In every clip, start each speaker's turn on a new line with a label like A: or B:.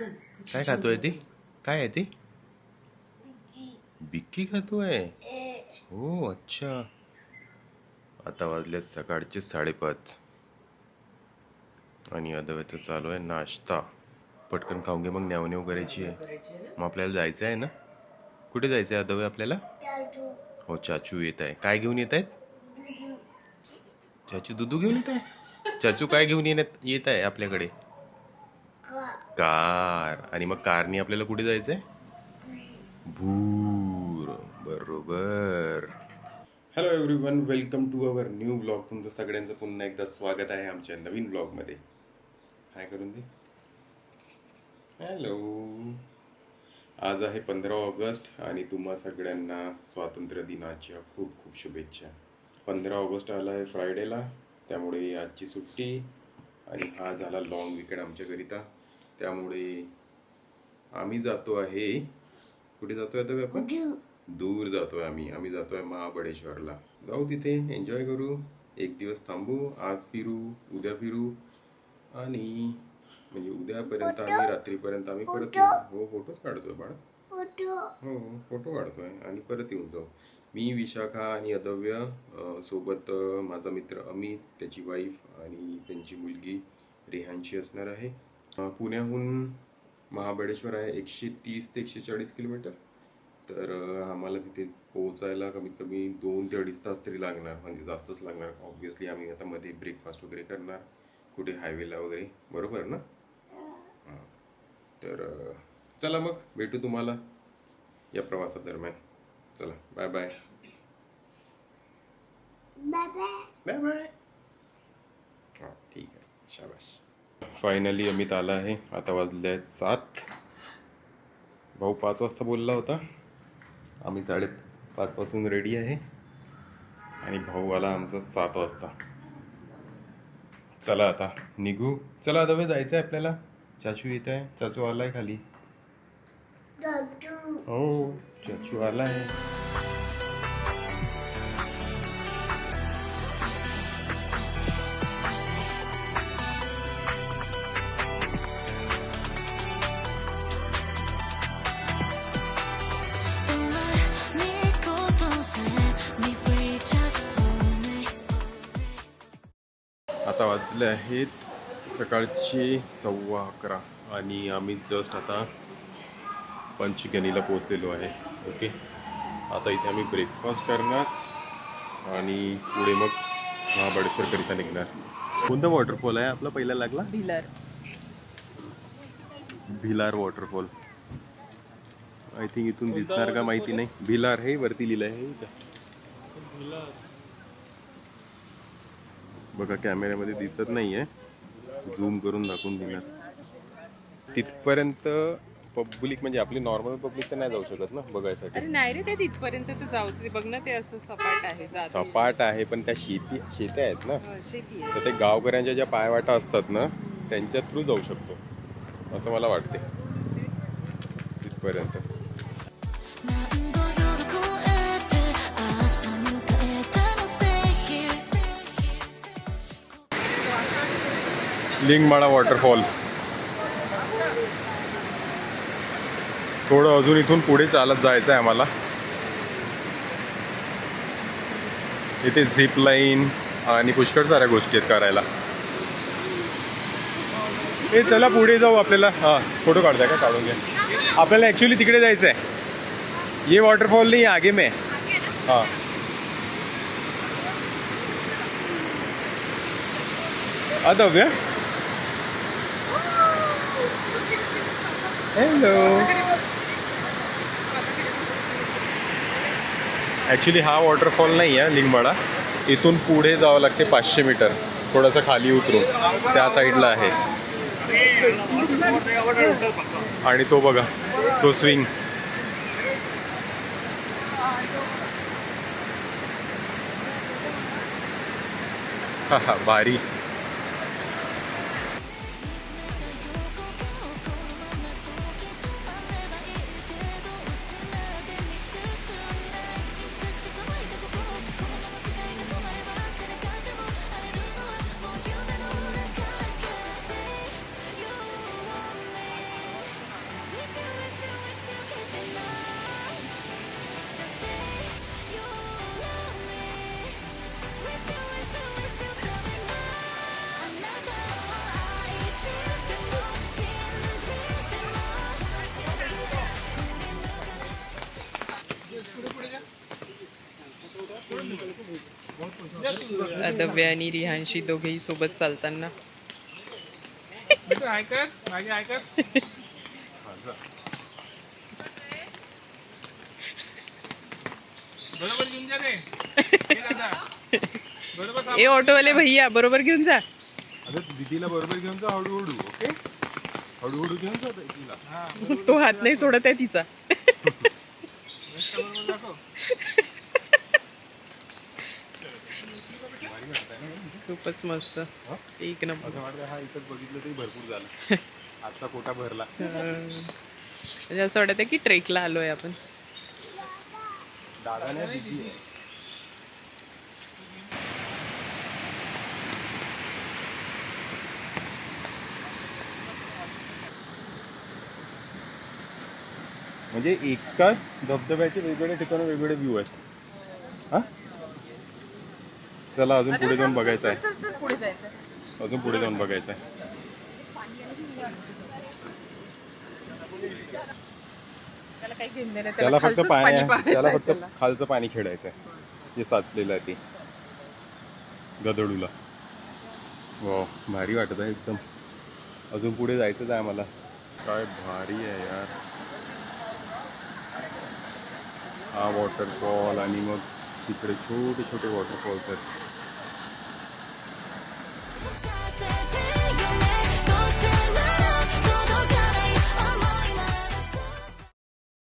A: काय खातोय ती? काय आहे ती? बिक्की खातोय? हो अच्छा. आता वाजले सकाळचे साडेपाच. आणि अदव्याचं चालू आहे नाश्ता. पटकन खाऊन घे मग न्याव न्याव करायची आहे. मग आपल्याला जायचं आहे ना? कुठे जायचं आहे अदव्य आपल्याला हो चाचू येत आहे. काय घेऊन येत आहेत? चाचू दुधू घेऊन येत आहे? चाचू काय घेऊन येण्यात येत आहे आपल्याकडे? कार. आणि मग कारनी आपल्याला कुठे जायचंय? भूर. बरोबर. Hello everyone welcome to our new blog तुमचं सगळ्यांचं पुन्हा एकदा स्वागत आहे आमच्या नवीन ब्लॉगमध्ये काय करून दे हॅलो आज आहे पंधरा ऑगस्ट आणि तुम्हा सगळ्यांना स्वातंत्र्य दिनाच्या खूप खूप शुभेच्छा. पंधरा ऑगस्ट आला आहे फ्रायडेला त्यामुळे आजची सुट्टी. आणि हा झाला लॉंग विकेंड आमच्याकरिता त्यामुळे आम्ही जातो आहे. कुठे जातोय आता आपण दूर. जातोय आम्ही. आम्ही जातोय महाबळेश्वरला. जाऊ तिथे. एन्जॉय करू. एक दिवस थांबू. आज फिरू. उद्या फिरू. आणि म्हणजे उद्यापर्यंत आम्ही रात्रीपर्यंत आम्ही परत येऊ. हो फोटोच काढतोय बाळ. हो फोटो काढतोय. आणि परत येऊन जाऊ. मी विशाखा आणि अदव्य सोबत माझा मित्र अमित त्याची वाईफ आणि त्यांची मुलगी रेहानची असणार आहे. पुण्याहून महाबळेश्वर आहे एकशे तीस ते एकशे चाळीस किलोमीटर. तर आम्हाला तिथे पोहोचायला कमीत कमी दोन ते अडीच तास तरी लागणार. म्हणजे जास्तच लागणार. ऑब्व्हियसली आम्ही आता मध्ये ब्रेकफास्ट वगैरे करणार. कुठे हायवेला वगैरे. बरोबर ना? हां. तर अ, चला मग. भेटू तुम्हाला या प्रवासादरम्यान चला. बाय बाय बाय बाय हां ठीक आहे. शाबाश फायनली अमित आला आहे. आता वाजले आहेत सात. भाऊ पाच वाजता बोलला होता. आम्ही साडे पाचपासून रेडी आहे. आणि भाऊ आला आमचा सात वाजता. चला आता निघू. चला आता वेळ जायचं आहे आपल्याला. चाचू येत आहे. चाचू आलाय खाली. हो चाचू आलाय.
B: Don't
A: आता वाजले आहेत सकाळचे सव्वा अकरा. आणि आम्ही जस्ट आता पंचगणीला पोचलेलो आहे. ओके आता इथे आम्ही ब्रेकफास्ट करणार आणि पुढे मग महाबळेश्वरकरिता निघणार. कोणता वॉटरफॉल आहे? आपला पहिला लागला?
C: डीलर
A: भिलार वॉटरफॉल आय थिंक इथून दिसणार का माहिती नाही. भिलार हे वरती लिहिलं आहे. बघा कॅमेऱ्यामध्ये दिसत नाहीये. झूम करून दाखवून देणार तिथपर्यंत पब्लिक म्हणजे आपली नॉर्मल पब्लिक तर नाही जाऊ शकत ना बघायसाठी.
C: अरे नाही रे ते तिथपर्यंत तर जाऊ ते बघ ना ते असं सपाट आहे जात
A: सपाट आहे पण त्या शेती शेत्या आहेत ना.
C: हो, शेती आहे.
A: तर ते गावकऱ्यांच्या ज्या पायवाटा असतात ना त्यांच्या थ्रू जाऊ शकतो. असं मला वाटते तिथपर्यंत. लिंगमाळा वॉटरफॉल. थोडं अजून इथून पुढे चालत जायचं आहे आम्हाला. इथे झिप लाईन आणि पुष्कळ साऱ्या गोष्टी आहेत करायला. हे चला पुढे जाऊ आपल्याला. हां फोटो काढताय का? काढून घ्या. आपल्याला ॲक्च्युली तिकडे जायचं आहे ये वॉटरफॉल नाही आगे में. हां. अदव्य हॅलो ॲक्च्युली हा वॉटरफॉल नाही आहे लिंगवाडा इथून पुढे जावं लागते पाचशे मीटर. थोडंसं खाली उतरून. त्या साईडला आहे. आणि तो बघा तो स्विंग हा हा भारी.
C: अदव्य आणि रिहानशी दोघेही सोबत चालताना. ए ऑटो वाले भैया बरोबर घेऊन जा.
A: अरे दीदीला बरोबर घेऊन जा हळूहळू ओके? हळूहळू घेऊन जा
C: तो हात नाही सोडत आहे तिचा. खूपच मस्त. एक नंबर
A: हा इथंच बघितलं तरी भरपूर झालं. आजचा कोटा भरला.
C: म्हणजे असं वाटत की ट्रेकला आलोय आपण.
A: दीदी म्हणजे एकाच धबधब्याचे वेगवेगळ्या ठिकाणी वेगवेगळे व्ह्यू आहेत. हा? चला अजून पुढे जाऊन बघायचं आहे.
C: पुढे जायचं
A: अजून पुढे जाऊन बघायचं आहे.
C: त्याला
A: फक्त पाणी त्याला फक्त. खालचं पाणी खेळायचं आहे जे साचलेलं आहे ते. गदडूला. वा भारी वाटत आहे एकदम. अजून पुढे जायचंच आहे आम्हाला. काय भारी आहे यार. हा वॉटरफॉल आणि मग तिकडे छोटे छोटे वॉटरफॉल्स आहेत.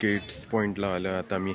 A: गेट्स पॉईंटला आलं आता मी.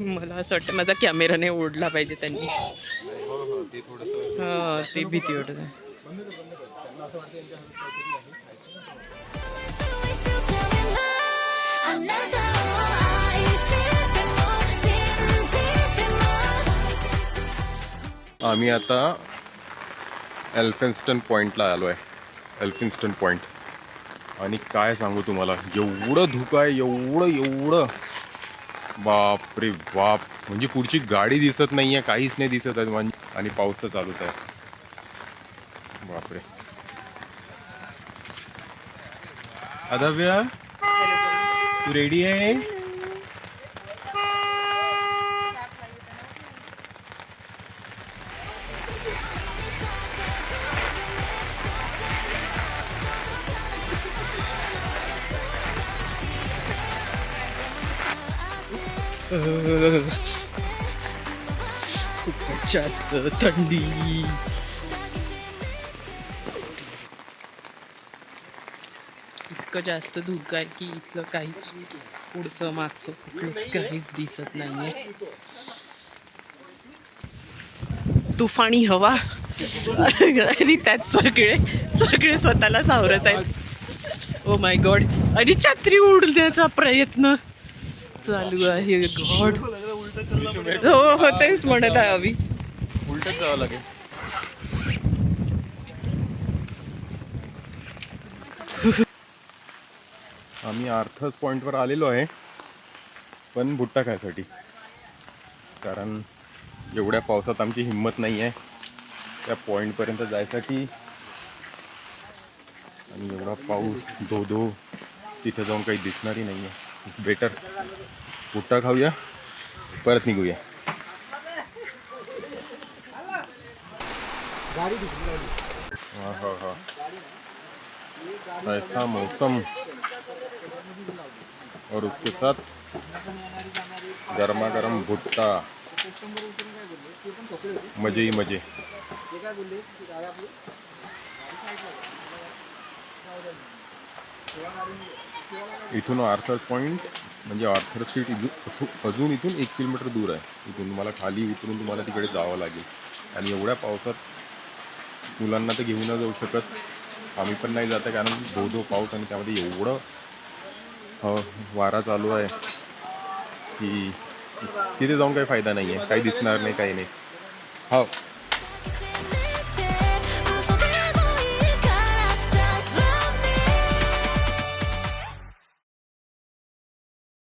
C: मला असं वाटतं माझा कॅमेरा नाही ओढला पाहिजे त्यांनी. हा ते भीती वाटत आहे.
A: आम्ही आता एल्फिन्स्टन पॉइंटला आलो आहे एल्फिन्स्टन पॉइंट आणि काय सांगू तुम्हाला? एवढं धुकं आहे एवढं एवढं. बाप रे बाप. म्हणजे पुढची गाडी दिसत नाही आहे काहीच नाही दिसत आहे. म्हणजे आणि पाऊस तर चालूच आहे. बापरे. अदव्य? तू रेडी
C: है? थंडी. इतकं जास्त धुकं आहे की इथलं काहीच पुढचं मागचं कुठलंच काहीच दिसत नाहीये. तुफानी हवा. आणि त्यात सगळे सगळे स्वतःला सावरत आहेत. ओ माय गॉड आणि छत्री उडण्याचा प्रयत्न चालू आहे. Oh गॉड हो हो तेच म्हणत आहे अभि
A: उलटच जावं लागेल. आम्ही आर्थस पॉईंटवर आलेलो आहे पण भुट्टा खायसाठी. कारण एवढ्या पावसात आमची हिंमत नाही आहे त्या पॉईंटपर्यंत जायसाठी. आणि एवढा पाऊस धो धो तिथे जाऊन काही दिसणारही नाही आहे बेटर भुट्टा खाऊया परत निघूया. हां हां हां. ऐसा मौसम. और उसके साथ गर्मा गर्म भुट्टा। मजे ही मजे। इथून आर्थर पॉइंट म्हणजे आर्थर स्ट्रीट इथून अजून इथून एक किलोमीटर दूर आहे. इथून तुम्हाला खाली उतरून तुम्हाला तिकडे जावं लागेल. आणि एवढ्या पावसात मुलांना तर घेऊन जाऊ शकत. आम्ही पण नाही जात आहे कारण धो धो पाऊस आणि त्यामध्ये एवढं हो वारा चालू आहे. की तिथे जाऊन काही फायदा नाही आहे काही दिसणार नाही काही नाही. हो.